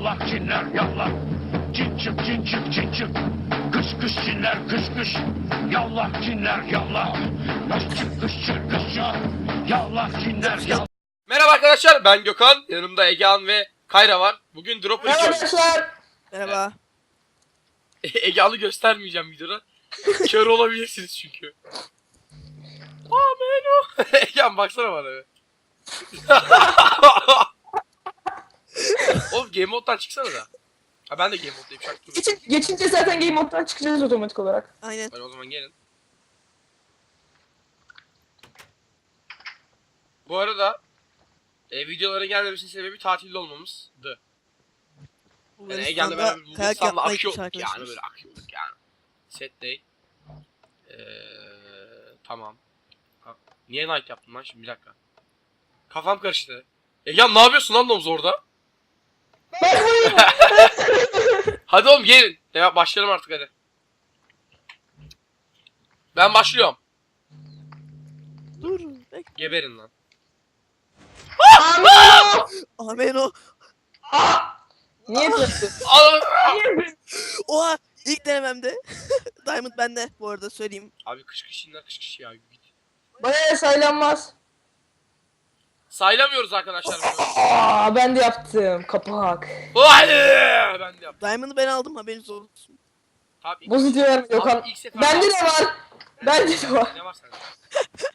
yallah cinler yallah. Cin çık cin çık cin çık. Kış kış cinler kış kış. Yallah cinler yallah. Kış çık kış çık kış çık. Yallah cinler yallah. Merhaba arkadaşlar ben Gökhan. Yanımda Egehan ve Kayra var. Bugün Dropper Merhaba arkadaşlar. Merhaba. Egehan'ı göstermeyeceğim videoda. Kör olabilirsiniz çünkü. Amen o. Egehan baksana bana be. Oğlum Game Mode'dan çıksana da. Ha ben de Game Mode'dayım şak dur. Geçin, geçince zaten Game Mode'dan çıkacağız otomatik olarak. Aynen. Hadi o zaman gelin. Bu arada e, videolara gelmemesinin sebebi tatilde olmamızdı. Yani Ege'nle beraber kayak Bulgaristan'la yapmaya gitmiş yani böyle akıyorduk yani. Set day. Ee, tamam. Ha, Niye night yaptım lan şimdi bir dakika. Kafam karıştı. Egehan ne yapıyorsun lan domuz orada? Ben buyum. Hadi oğlum gelin. Ya başlayalım artık hadi. Ben başlıyorum. Dur. Bek. Geberin lan. Amen o. Niye yapıyorsun? Al- Niye yapıyorsun? Oha. İlk denememde. Diamond bende bu arada söyleyeyim. Abi kış kış inler kış kış ya. Git. Bana saylanmaz. Saylamıyoruz arkadaşlar. Aa ben de yaptım. Kapak. Hadi! Ben de yaptım. Diamond'ı ben aldım haberiniz olsun. Tabii. ilk- Bozuk diyorum Gökhan. Abi ilk sefer- Bende de var. Bende de var. Ne var sende?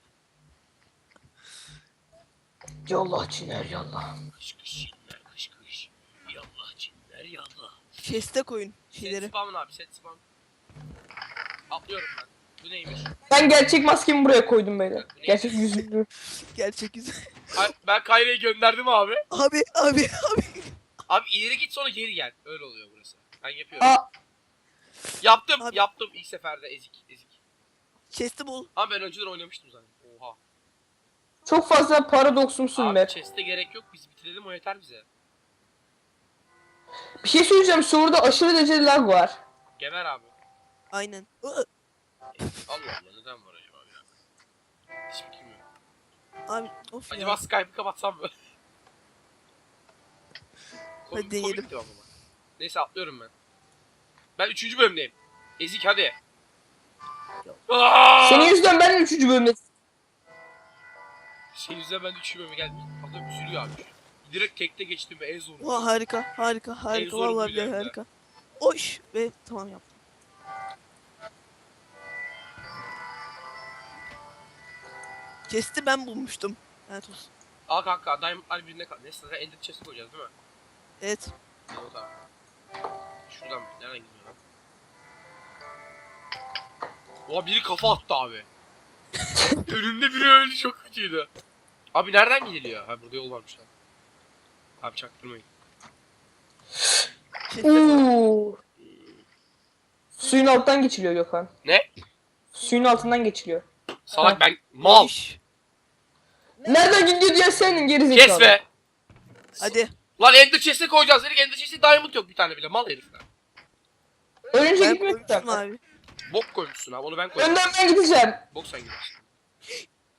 Yallah Ciner yallah. Kış kış inler kış kış. Yallah cinler yallah. Chest'e koyun Set şeyleri. spamın abi set spam. Atlıyorum ben. Bu neymiş? Ben gerçek maskemi buraya koydum böyle. Gerçek yüzümü. Gerçek yüzü. Ay, ben Kayra'yı gönderdim abi. abi abi abi. Abi ileri git sonra geri gel. Öyle oluyor burası. Ben yapıyorum. Aa Yaptım Abi- yaptım ilk seferde ezik ezik. Chest'i bul. Ama ben önceden oynamıştım zaten. Oha. çok fazla paradoksumsun Abi be. chest'e gerek yok biz bitirelim o yeter bize. Bir şey söyleyeceğim. Şurada aşırı derecede lag var. Geber abi. Aynen. Iı, Allah Allah neden var acaba ya? Hiç fikrim yok. Abi of Acaba ya. Skype'ı kapatsam mı? Hadi Komik- deneyelim. komikti ama. Neyse atlıyorum ben. Ben 3. bölümdeyim. Ezik hadi. Aa! Senin yüzünden ben de 3. bölümde. Şey yüzünden ben de 3. bölüme geldim. Kafam üzülüyor abi. Direkt tekte geçtim ve en zoru. Oha harika harika harika zoru vallahi harika. Oş ve tamam yaptım. Chest'i ben bulmuştum. Evet olsun. Al kanka Diamond'lar birine kal. Neyse zaten Ender Chest'e koyacağız değil mi? Evet. O da. Şuradan nereden gidiyor lan? Oha biri kafa attı abi. Önünde biri öldü çok kötüydü. Abi nereden gidiliyor? Ha burada yol varmış lan. Abi çaktırmayın. Oo. Suyun altından geçiliyor Gökhan. Ne? Suyun altından geçiliyor. Salak ben mal. Nereden gidiyor diye senin gerizekalı. Kes be. Hadi. Lan Ender Chest'e koyacağız dedik. Ender Chest'e Diamond yok bir tane bile. Mal herifler. Ölünce Ben gitmek koymuştum lazım. abi. Bok koymuşsun abi onu ben koydum. Önden ben gideceğim. Bok sen gidersin.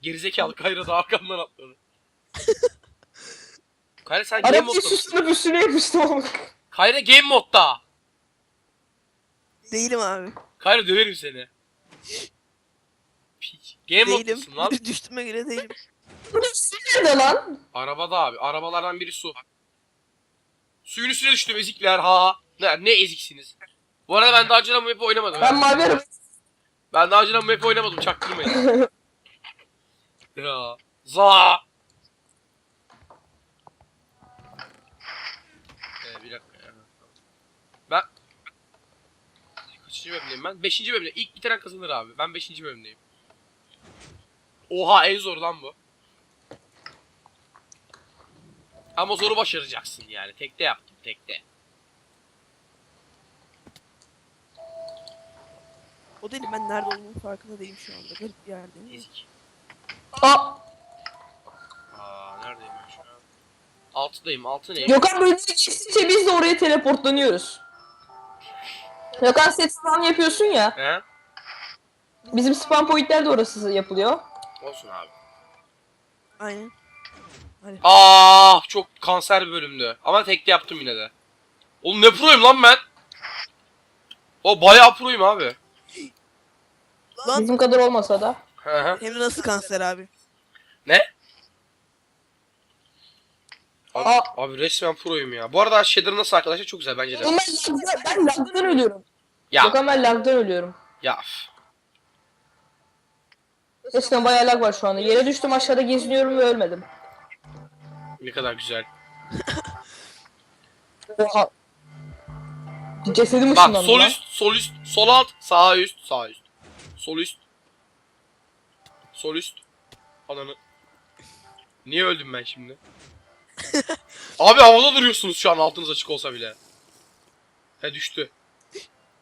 Gerizekalı Kayra da arkamdan atladı. Kayra sen game modda mısın? susturup üstüne yapıştım ama. Kayra game modda. Değilim abi. Kayra döverim seni. Game değilim. moddasın lan. Düştüme göre değilim. Su nerede lan? Arabada abi. Arabalardan biri su. Suyun üstüne düştüm ezikler ha. Ne, ne eziksiniz. Bu arada ben daha önceden bu map'i oynamadım. Ben Ben, mavi araba. ben daha önceden bu map'i oynamadım. Çaktırmayın. ya. Za. Ee, bir dakika ya. Ben... Kaçıncı bölümdeyim ben? Beşinci bölümde. İlk bitiren kazanır abi. Ben beşinci bölümdeyim. Oha en zor lan bu. Ama zoru başaracaksın yani. Tekte yaptım tekte. O değilim ben nerede olduğumun farkında değilim şu anda. Garip bir yerdeyim. Ezik. Aa, Aa neredeyim ben şu an? Altıdayım. Altı ne? Gökhan bölümü geçtikçe biz de oraya teleportlanıyoruz. Gökhan set spam yapıyorsun ya. He? Bizim spam pointler de orası yapılıyor. Olsun abi. Aynen. Aa çok kanser bir bölümdü. Ama tekte yaptım yine de. Oğlum ne proyum lan ben? O bayağı proyum abi. Lan Bizim kadar olmasa da. Hı hı. hem de nasıl kanser abi? Ne? Abi, Aa. abi resmen proyum ya. Bu arada Shader nasıl arkadaşlar çok güzel bence de. Oğlum ben lagdan, ben lagdan ölüyorum. Ya Gökhan ben lagdan ölüyorum. ya. üf. Eskiden bayağı lag var şu anda. Yere düştüm aşağıda geziniyorum ve ölmedim. Ne kadar güzel. Oha. Cesedim Bak ışınlandı sol lan. üst, sol üst, sol alt, sağ üst, sağ üst. Sol üst. Sol üst. Ananı. Niye öldüm ben şimdi? Abi havada duruyorsunuz şu an altınız açık olsa bile. He düştü.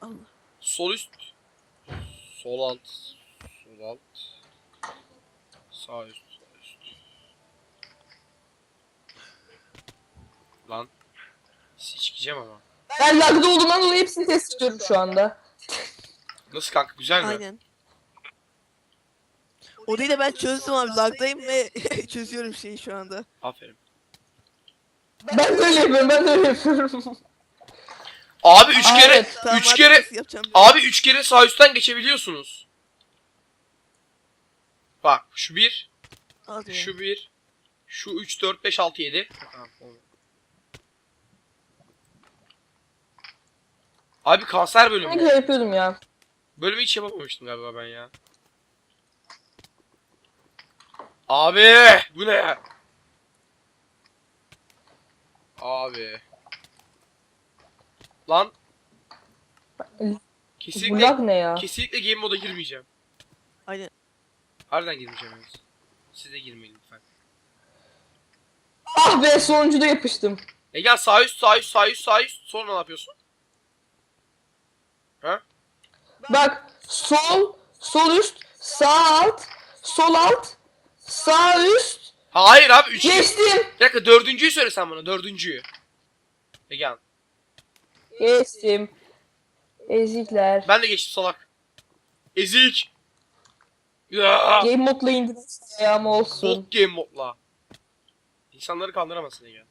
Allah. Sol üst. Sol alt. Sağ üst. Sağ üst. Lan. Sikeceğim ama. Ben lagda olduğumdan dolayı hepsini test ediyorum şu anda. Nasıl kanka güzel mi? Aynen. Odayı da ben çözdüm abi. Lagdayım ve çözüyorum şeyi şu anda. Aferin. Ben de öyle yapıyorum, ben de öyle yapıyorum. Abi üç Aa, kere evet, Tamam, kere yapacağım? abi üç kere sağ üstten geçebiliyorsunuz. Bak şu bir, şu bir, şu üç, dört, beş, altı, yedi. Abi kanser bölümü. güzel yapıyordum ya. Bölümü hiç yapamamıştım galiba ben ya. Abi bu ne ya? Abi. Lan. Bu Kesinlikle lag ne ya? kesinlikle game moda girmeyeceğim. Harbiden girmeyeceğim henüz. Siz de girmeyin lütfen. Ah be sonuncuda yapıştım. E gel sağ üst sağ üst sağ üst sağ üst sonra ne yapıyorsun? Ha? Bak sol, sol üst, sağ alt, sol alt, sağ üst. Hayır abi üç. Geçtim. Bir dakika dördüncüyü söyle sen bana dördüncüyü. E gel. Geçtim. Ezikler. Ben de geçtim salak. Ezik. Ya. Game modla indim ayağım olsun. Bok game modla. İnsanları kandıramazsın Ege.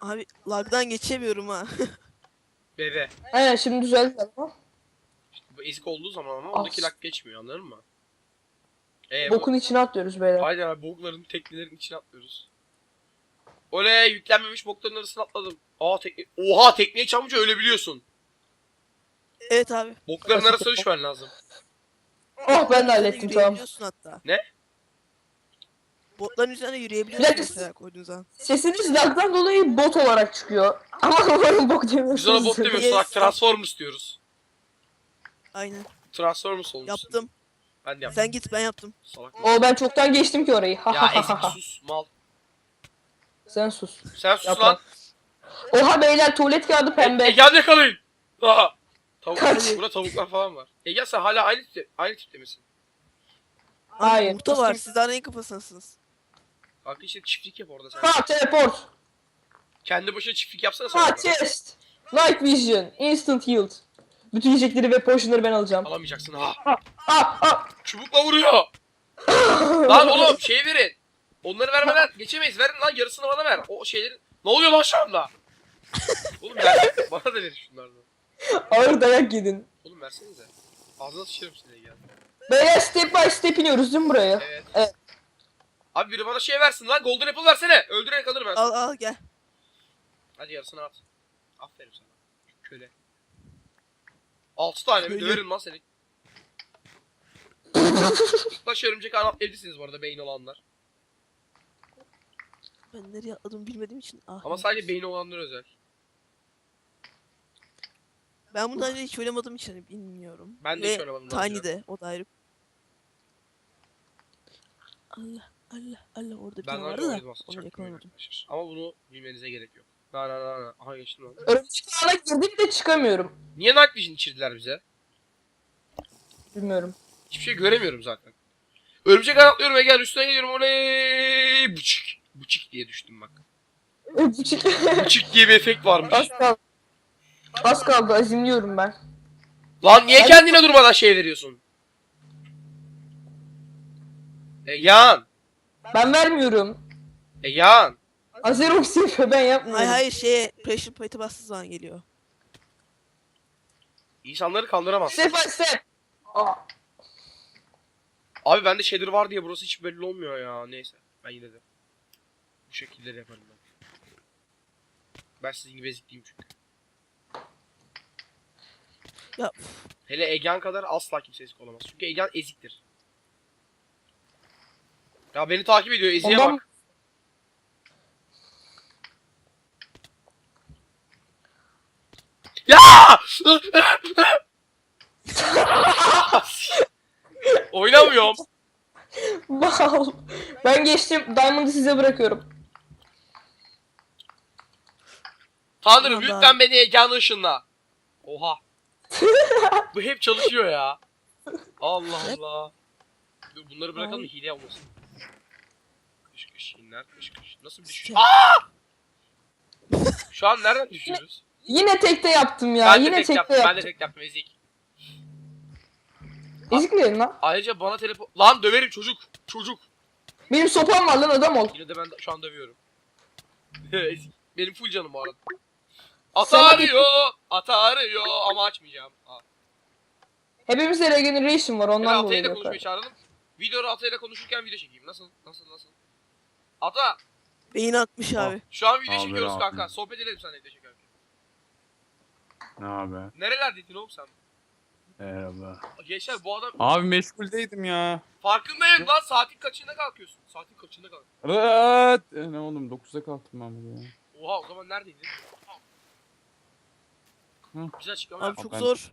Abi lagdan geçemiyorum ha. Bebe. Aynen şimdi düzeldi ama. Bu ezik olduğu zaman ama As. oradaki lak geçmiyor anladın mı? Ee, bu- Bokun içine atlıyoruz beyler. Aynen abi bokların teknelerin içine atlıyoruz. Oley yüklenmemiş bokların arasına atladım. Aa tekne... Oha tekneye çarpınca ölebiliyorsun. evet abi. Bokların arasına düşmen lazım. Oh ben de hallettim tamam. Yürüyebiliyorsun hatta. Ne? Botların üzerine yürüyebiliyorsun dakika, mesela koyduğun zaman. Sesiniz lagdan dolayı bot olarak çıkıyor. Ama umarım bok demiyorsunuz. Biz ona bot demiyoruz Yes. salak Transformers diyoruz. Aynen. Transformers olmuşsun. Yaptım. Ben de yaptım. Sen git ben yaptım. Salak. O ben çoktan geçtim ki orayı. Ya ezik sus mal. Sen sus. Sen sus Yapma. lan. Oha beyler tuvalet kağıdı pembe. Egen yakalayın. Aha. Tavuk, Kaç. Burada tavuklar falan var. Ege sen hala aynı tipte, aynı tipte misin? Hayır. Yumurta var. Siz daha neyin kafasındasınız? Kanka işte çiftlik yap orada sen. Ha teleport. Kendi başına çiftlik yapsana sen. Ha orada. chest. Night vision. Instant healed. Bütün yiyecekleri ve potionları ben alacağım. Alamayacaksın ha. Ah ah. Çubukla vuruyor. lan oğlum şey verin. Onları vermeden geçemeyiz. Verin lan yarısını bana ver. O şeylerin... Ne oluyor lan şu anda? oğlum ver. bana da verin şunlardan. Ağır dayak yedin. Oğlum versenize. Ağzına sıçarım seni Ege. Beyler step by step iniyoruz değil mi buraya? Evet. Evet. Abi biri bana şey versin lan. Golden Apple versene. Öldürerek alırım ben. Al al gel. Hadi yarısını at. Aferin sana. Köle. 6 tane mi? Köle. Döverim lan seni. Baş örümcek anlat evlisiniz bu arada beyin olanlar. Ben nereye atladım bilmediğim için. Ah. Ama sadece beyni olanlar özel. Ben bundan önce hiç oynamadığım için hani bilmiyorum. Ben de Ve hiç oynamadım daha önce. Tiny'de o da ayrı. Allah Allah Allah orada bir Ben tane daha önce vardı da oynadım aslında. onu çaktırmayın yakalamadım. arkadaşlar. Ama bunu bilmenize gerek yok. Na na na na. Aha geçtim lan. Örümcek ağına girdim de çıkamıyorum. Niye Night Vision içirdiler bize? Bilmiyorum. Hiçbir şey göremiyorum zaten. Örümcek atlıyorum ve gel üstüne geliyorum oley bıçık. Bıçık diye düştüm bak. Öpücük. Bıçık diye bir efekt varmış. Az kaldı. Az kaldı azimliyorum ben. Lan niye Ben- kendine durmadan şey veriyorsun? Egehan. Ben vermiyorum. Egehan. Azerox yapıyor ben yapmıyorum. Hayır hayır şeye pressure plate bastığı zaman geliyor. İnsanları kandıramazsın. Step by step. Aa, Abi bende shader var diye burası hiç belli olmuyor ya. Neyse. Ben yine de. Bu şekilde de yaparım ben. Ben sizin gibi ezikliyim çünkü. Ya Hele Egean kadar asla kimse ezik olamaz. Çünkü Egean eziktir. Ya beni takip ediyor. Eziğe Ondan- bak. Ya! Oynamıyorum. Wow. Ben geçtim. Diamond'ı size bırakıyorum. Tanrım lütfen beni Egean'a ışınla. Oha. Bu hep çalışıyor ya. Allah Allah. Dur bunları bırakalım Ay. hile olmasın. Kış kış inler kış kış. Nasıl bir düşüş? Aa! Şu an nereden düşüyoruz? Yine tekte yaptım ya. ben de Yine tek tekte yaptım. Ben de tek yaptım ezik. Ezikleyin lan. Ayrıca bana telefon... Lan döverim çocuk. Çocuk. Benim sopam var lan adam ol. Yine de ben şu an dövüyorum. ezik. Benim full canım bu arada. Ata Sen- arıyor. Ata arıyor ama açmayacağım. Aa. Hepimizde regeneration var ondan dolayı. da yok. konuşmaya çağıralım. Videoda Atay'la konuşurken video çekeyim. Nasıl? Nasıl? Nasıl? Ata, beyin atmış abi. şu an video Abi, çekiyoruz abi. kanka. Sohbet edelim seninle video çekerken. Ne haber? Nerelerdeydin oğlum sen? Merhaba. Gençler bu adam Abi meşguldeydim ya. farkındayım lan saatin kaçında kalkıyorsun? Saatin kaçında kalk? Evet. E, ne oğlum 9'da kalktım ben bugün ya. Oha o zaman neredeydin? Hı. Bize açıklama Abi çok ben- zor.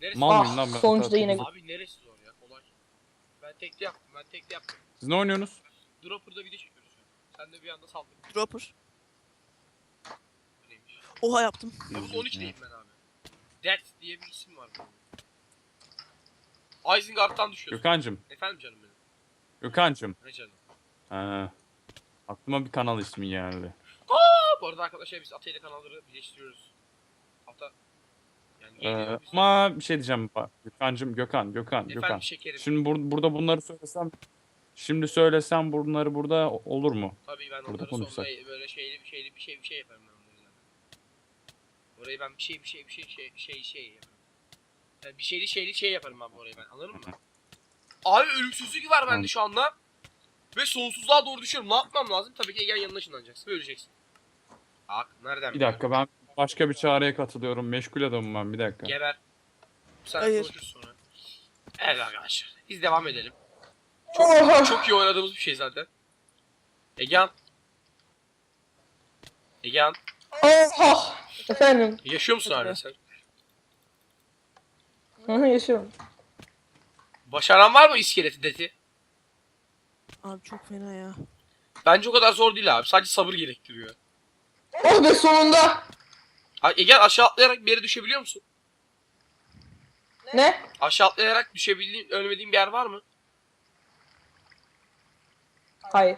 Neresi? Mal mıyım lan ben? sonuçta yine- Abi neresi zor ya? Kolay. Ben tekte yaptım. Ben tekte yaptım. Siz ne oynuyorsunuz? Dropper'da video çekiyoruz. Sen de bir anda saldın. Dropper. Neymiş? Oha yaptım. Level 13'teyim ben abi. Death diye bir isim var. Isengard'dan düşüyorsun. Gökhan'cım. Efendim canım benim. Gökhan'cım. Ne canım? Ha. Aklıma bir kanal ismi geldi. Aa, bu arada arkadaşlar biz Atay'la kanalları birleştiriyoruz. Ata yani Ee, ama bir şey diyeceğim. Gökhan'cım Gökhan, Gökhan, Efendim Gökhan. şekerim. Şimdi bur- burada bunları söylesem Şimdi söylesem bunları burada olur mu? Tabii ben burada konuşsak. böyle şeyli bir şeyli bir şey bir şey yaparım ben zaten. Orayı ben bir şey bir şey bir şey şey şey şey yaparım. Yani bir şeyli şeyli şey yaparım ben orayı ben anladın mı? Abi ölümsüzlük var bende şu anda. Ve sonsuzluğa doğru düşüyorum. Ne yapmam lazım? Tabii ki Egen yanına ışınlanacaksın ve öleceksin. Bak nereden Bir dakika ben başka bir çağrıya katılıyorum. Meşgul adamım ben bir dakika. Geber. Sen Hayır. sonra. Evet arkadaşlar. Biz devam edelim. Oha. Çok iyi oynadığımız bir şey zaten. Egehan. Egehan. Oha. Efendim. Yaşıyor musun hala sen? Hı hı yaşıyorum. Başaran var mı iskeleti dedi? Abi çok fena ya. Bence o kadar zor değil abi. Sadece sabır gerektiriyor. Oh be sonunda. Ay, Egehan aşağı atlayarak bir yere düşebiliyor musun? Ne? Aşağı atlayarak düşebildiğin, ölmediğin bir yer var mı? Hayır.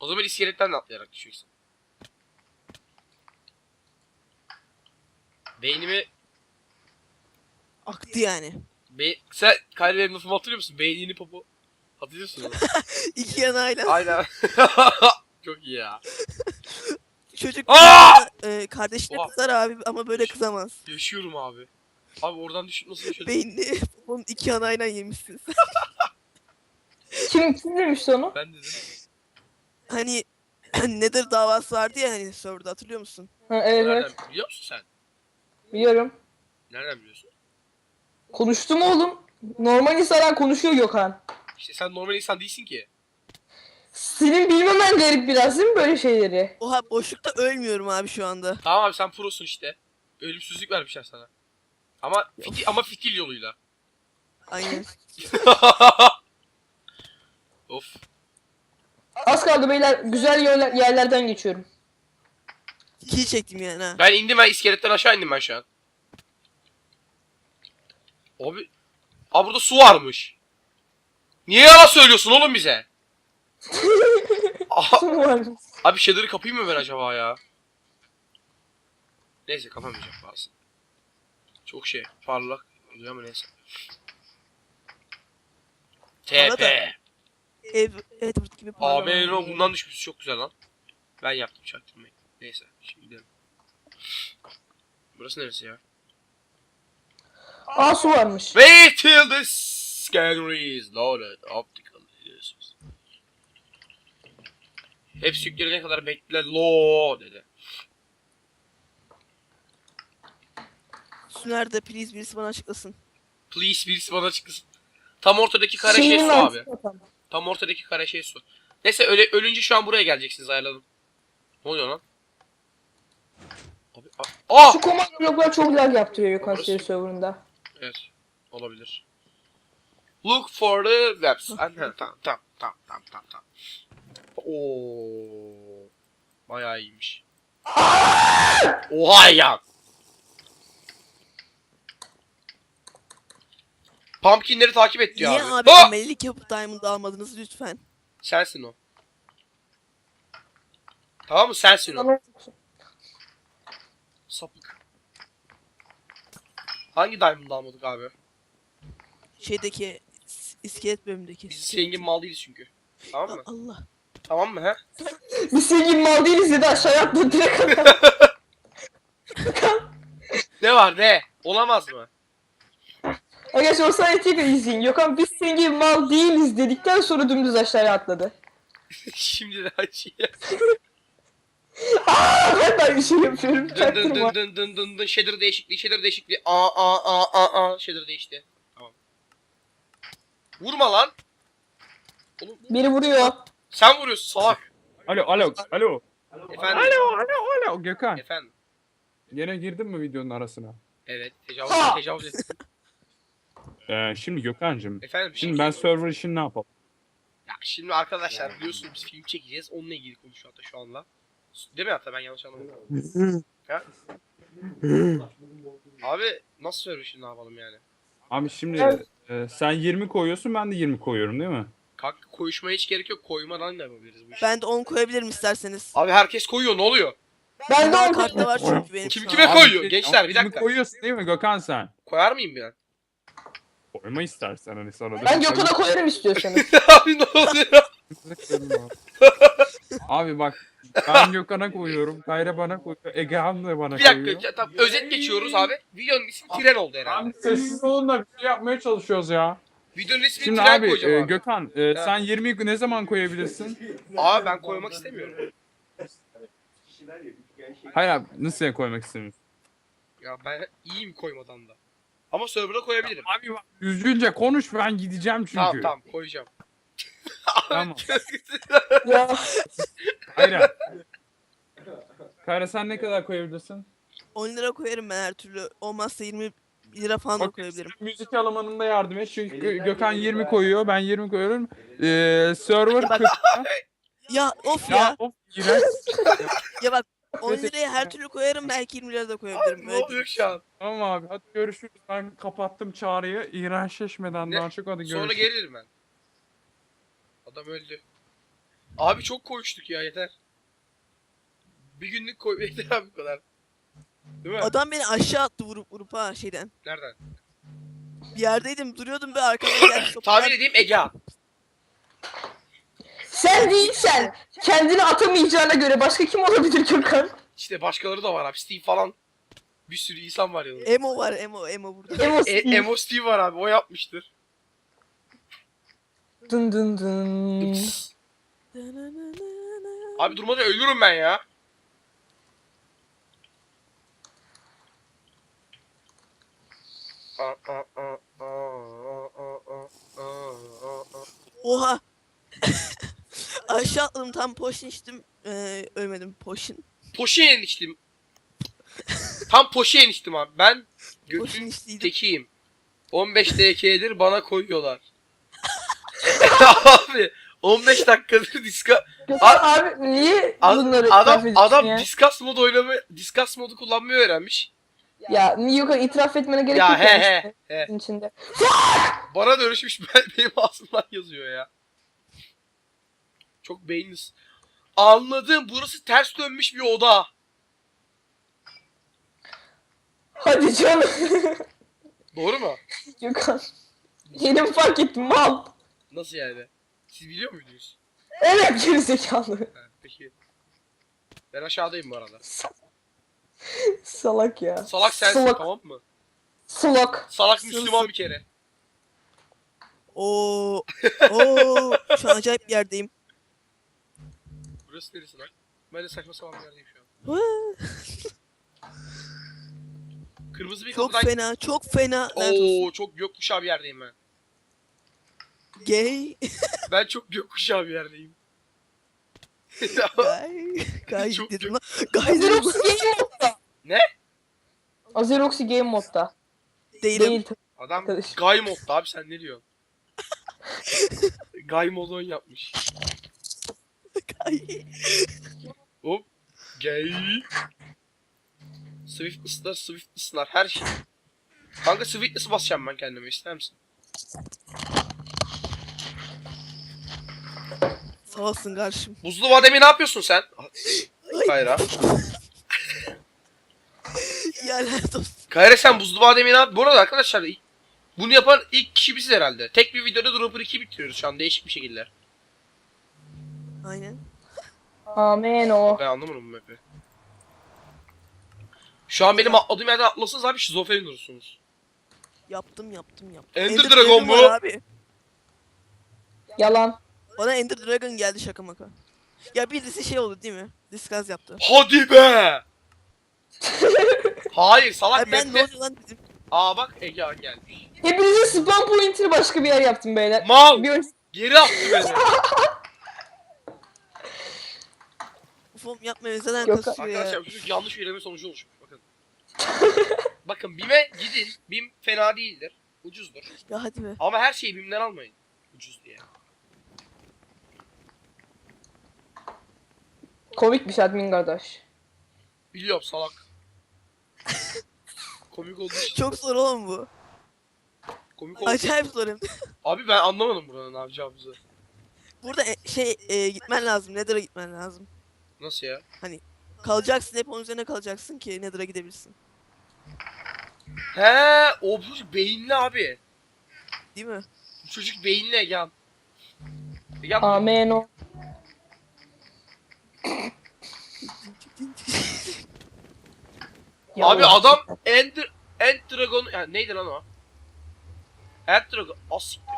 O zaman iskeletten de atlayarak düşeceksin. Beynimi... Aktı yani. Be sen Kyrie lafımı hatırlıyor musun? Beynini popo... Hatırlıyorsun. İki yanayla. Aynen. Çok iyi ya. Çocuk Aa! e, kardeşine Oha. kızar abi ama böyle kızamaz. Yaşıyorum abi. Abi oradan düşüp nasıl yaşadın? Beynini onun iki yanayla yemişsin. sen. Kim kim demişti onu? Ben dedim. hani nedir davası vardı ya hani serverda hatırlıyor musun? Ha, evet evet. Nereden biliyor musun sen? Biliyorum. Nereden biliyorsun? Konuştum oğlum. Normal insanlar konuşuyor Gökhan. İşte sen normal insan değilsin ki. Senin bilmemen garip biraz değil mi böyle şeyleri? Oha boşlukta ölmüyorum abi şu anda. Tamam abi sen prosun işte. Ölümsüzlük vermişler sana. Ama fitil, ama fitil yoluyla. Aynen. of. Az kaldı beyler. Güzel yerler, yerlerden geçiyorum. İkiyi çektim yani ha. Ben indim ben iskeletten aşağı indim ben şu an. Abi. Abi burada su varmış. Niye yalan söylüyorsun oğlum bize? Abi shader'ı kapayım mı ben acaba ya? Neyse kapamayacağım bazı. Çok şey parlak oluyor ama neyse. TP. Ev, Edward gibi Abi parlaman o lazım. bundan düşmüş çok güzel lan. Ben yaptım çaktırmayı. Neyse şimdi gidelim. Burası neresi ya? Aa su varmış. Wait till the scanner is loaded. Optical illusions. Hepsi yüklenene kadar bekle lo dedi. Su nerede? Please birisi bana açıklasın. Please birisi bana çıksın. Tam ortadaki kare şey su abi. tam. Ortadaki kare şey su. Neyse öyle ölünce şu an buraya geleceksiniz ayarladım. Ne oluyor lan? Abi, a- Aa! Şu komando bloklar çok lag yaptırıyor Burası- seri serverında. Evet. Olabilir. Look for the webs. Aha, tamam tamam tamam tamam tamam tamam. Oo. Bayağı iyiymiş. Oha ya. Pumpkinleri takip et diyor Niye abi. abi Ah! amelilik yapıp diamond almadınız lütfen? Sensin o. Tamam mı? Sensin o. Sapık. Hangi diamond almadık abi? Şeydeki is- iskelet bölümündeki. Biz zengin mal değiliz çünkü. Tamam mı? Allah. Tamam mı he? Biz sevgili mal değiliz dedi aşağıya atladı direkt. Ne var ne? Olamaz mı? Arkadaşlar o sahneyi tekrar izleyin. Gökhan biz senin gibi mal değiliz dedikten sonra dümdüz aşağıya atladı. Şimdi de açayım. Aa, ben de aynı şey yapıyorum. Dın dın Çaktırma. dın dın dın dın dın shader değişikliği shader değişikliği. Aa aa aa aa aa shader değişti. Tamam. Vurma lan. Oğlum Biri vuruyor. Sen vuruyorsun salak. Alo alo alo. Efendim. Alo alo alo Gökhan. Efendim. Gene girdin mi videonun arasına? Evet tecavüz Ha! tecavüz ettim. Ee, şimdi Gökhan'cım. Efendim bir şey Şimdi ben server işini ne yapalım? Ya şimdi arkadaşlar biliyorsunuz biz film çekeceğiz. Onunla ilgili konuşuyor hatta şu anda. Değil mi hatta ben yanlış anlamadım. ha? Abi nasıl söylüyor şimdi ne yapalım yani? Abi şimdi e, sen 20 koyuyorsun ben de 20 koyuyorum değil mi? Kanka koyuşmaya hiç gerek yok. Koymadan da yapabiliriz bu işi. Ben de 10 koyabilirim isterseniz. Abi herkes koyuyor ne oluyor? Ben de Bunlar on kartta var çünkü benim. Kim kime an. koyuyor? Abi, Gençler, bir 20 dakika. koyuyorsun değil mi Gökhan sen? Koyar mıyım ben? Koyma istersen hani sonra da. Ben Gökhan'a koyarım istiyorsanız. Abi ne oluyor? Abi bak ben Gökhan'a koyuyorum. Kayra bana koyuyor. Egehan da bana Bir koyuyor. dakika ya, tamam, özet geçiyoruz abi. Videonun ismi tren oldu herhalde. Abi sessiz olun da bir şey yapmaya çalışıyoruz ya. Videonun ismini Şimdi tren abi, koyacağım e, abi. Gökhan e, sen 20 ne zaman koyabilirsin? Abi ben koymak istemiyorum. Hayır abi nasıl koymak istemiyorsun? Ya ben iyiyim koymadan da. Ama server'a koyabilirim. Abi bak düzgünce konuş ben gideceğim çünkü. Tamam tamam koyacağım. Tamam. abi. Kayra sen ne kadar koyabilirsin? 10 lira koyarım ben her türlü. Olmazsa 20 lira falan da Bak, koyabilirim. Müzik alamanında yardım et çünkü Gö- Gökhan 20 koyuyor ben 20 koyuyorum. Ee, server 40. Ya of ya ya. of iğrenç. Ya bak 10 liraya her türlü koyarım belki 20 lira da koyabilirim. ne Öyle oluyor şu an? Tamam abi hadi görüşürüz. Ben kapattım çağrıyı. İğrençleşmeden Ne? daha çok hadi görüşürüz. Sonra gelirim ben. Adam öldü. Abi çok koştuk ya yeter. Bir günlük koy yeter abi bu kadar. Değil mi? Adam beni aşağı attı vurup vurup ha şeyden. Nereden? Bir yerdeydim duruyordum be arkamdan geldi sopalar. Tahmin edeyim Ege. sen değilsen kendini atamayacağına göre başka kim olabilir Gökhan? İşte başkaları da var abi. Steve falan. Bir sürü insan var yanında. Emo var Emo Emo burada. Emo E, Steve. Emo Steve var abi. O yapmıştır. Dın dın dın. Abi durmadan ölürüm ben ya. Oha. aşağı atladım tam potion içtim. Ee, ölmedim potion. Poşen içtim. Tam poşen içtim abi. Ben götün içtiydim. tekiyim. 15 DK'dir bana koyuyorlar. abi 15 dakikadır diska Gökhan abi niye Ad- bunları adam ediyorsun adam ya? diskas mod oynama diskas modu kullanmayı öğrenmiş. Ya Gökhan itiraf etmene gerek Ya yok he yani he he. bunun içinde. Bana dönüşmüş ben, benim ağzımdan yazıyor ya. Çok beyinsiz. Anladım burası ters dönmüş bir oda. Hadi canım. Doğru mu? Gökhan. Yeni mi fark ettim mal? Nasıl yani? Siz biliyor muydunuz? Evet gerizekalı. Ha, peki. Ben aşağıdayım bu arada. Salak ya. Salak sensin Salak. tamam mı? Salak. Salak. Müslüman bir kere. Oo. Oo. Şu an acayip bir yerdeyim. Burası neresi lan? Ben de saçma sapan bir yerdeyim şu an. Kırmızı bir Çok kapıdan... fena, çok fena. Oo çok gökkuşağı bir yerdeyim ben. Gay. Ben çok gökkuşağı bir yerdeyim. Gay. Gay Çok dedim lan. Gay dedim Azeroxy. Game modda. Ne? Azeroxy Game modda. Değilim. Değil. Adam. Guy modda abi sen ne diyorsun? Guy modon yapmış. Gay. Hop. Gay. Swiftness'lar, Swiftness'lar her şey. Kanka Swiftness basacağım ben kendime ister misin? Sağ olsun kardeşim. Buzlu vademi ne yapıyorsun sen? Kayra. Ya lanet olsun. Kayra sen buzlu vademi ne yap? Bu arada arkadaşlar bunu yapan ilk kişi biziz herhalde. Tek bir videoda Dropper 2 bitiriyoruz şu an değişik bir şekilde. Aynen. Amen o. Ben anlamadım bu map'i. Şu an benim atladığım yerden atlasanız abi şizofren olursunuz. Yaptım yaptım yaptım. Ender Dragon bu. Abi. Yalan. Bana Ender Dragon geldi şaka maka. Ya birisi şey oldu değil mi? Discuss yaptı. Hadi be! Hayır salak Abi ben ne oluyor lan dedim. Aa bak Ege gelmiş. Hepinizin spam pointini başka bir yer yaptım beyler. Mal! Bir Geri attı beni. Ufum yapmayın neden Yok, kasıyor ya. Arkadaşlar bu çocuk yanlış bir eleme sonucu oluşmuş. Bakın. Bakın BİM'e gidin. BİM fena değildir. Ucuzdur. Ya hadi be. Ama her şeyi BİM'den almayın. Ucuz diye. Komikmiş admin kardeş. Biliyorum salak. Komik için. Çok zor oğlum bu. Komik oldu. Acayip zor hem de. Abi ben anlamadım buranın ne yapacağımızı. Burada e, şey e, gitmen lazım. Nether'a gitmen lazım. Nasıl ya? Kalacaksın hep onun üzerine kalacaksın ki Nether'a gidebilirsin. He, o çocuk beyinli abi. Değil mi? Bu çocuk beyinli Egehan. Egehan Amen o. Abi Yalan. adam Ender End Dragon yani neydi lan o? End Dragon asiktir.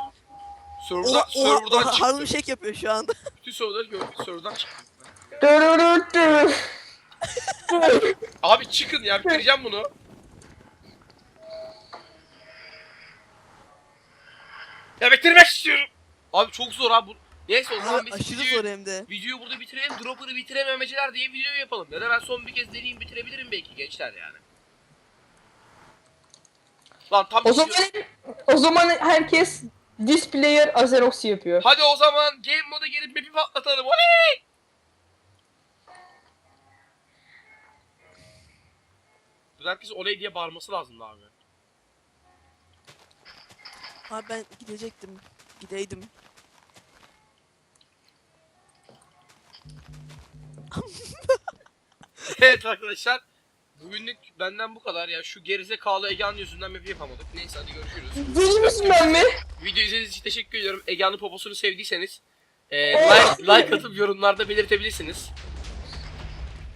Server'dan, O, o, server'dan o, çıktı. Harlem Shake yapıyor şu anda. Bütün server'ları gördük. Server'dan çıktı. Dırırırtı. Abi çıkın ya bitireceğim bunu. Ya bitirmek istiyorum. Abi çok zor abi bu. Neyse o zaman Abi, biz aşırı videoyu, zor hem de. videoyu burada bitirelim. Dropper'ı bitirememeciler diye video yapalım. Ya da ben son bir kez deneyeyim bitirebilirim belki gençler yani. Lan tam O zaman o zaman herkes displayer Azeroxy yapıyor. Hadi o zaman game moda gelip map'i patlatalım. Oley! Herkes oley diye bağırması lazımdı abi. Abi ben gidecektim. Gideydim. evet arkadaşlar. Bugünlük benden bu kadar ya. Şu gerizekalı Egehan yüzünden map'i yapamadık. Neyse hadi görüşürüz. Deli misin ben mi? Video izlediğiniz için teşekkür ediyorum. Egehan'ın poposunu sevdiyseniz e, like, like atıp yorumlarda belirtebilirsiniz.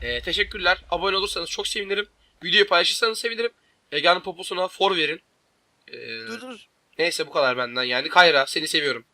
E, teşekkürler. Abone olursanız çok sevinirim. Videoyu paylaşırsanız sevinirim. Egehan'ın poposuna for verin. E, Dur dur. neyse bu kadar benden yani. Kayra seni seviyorum.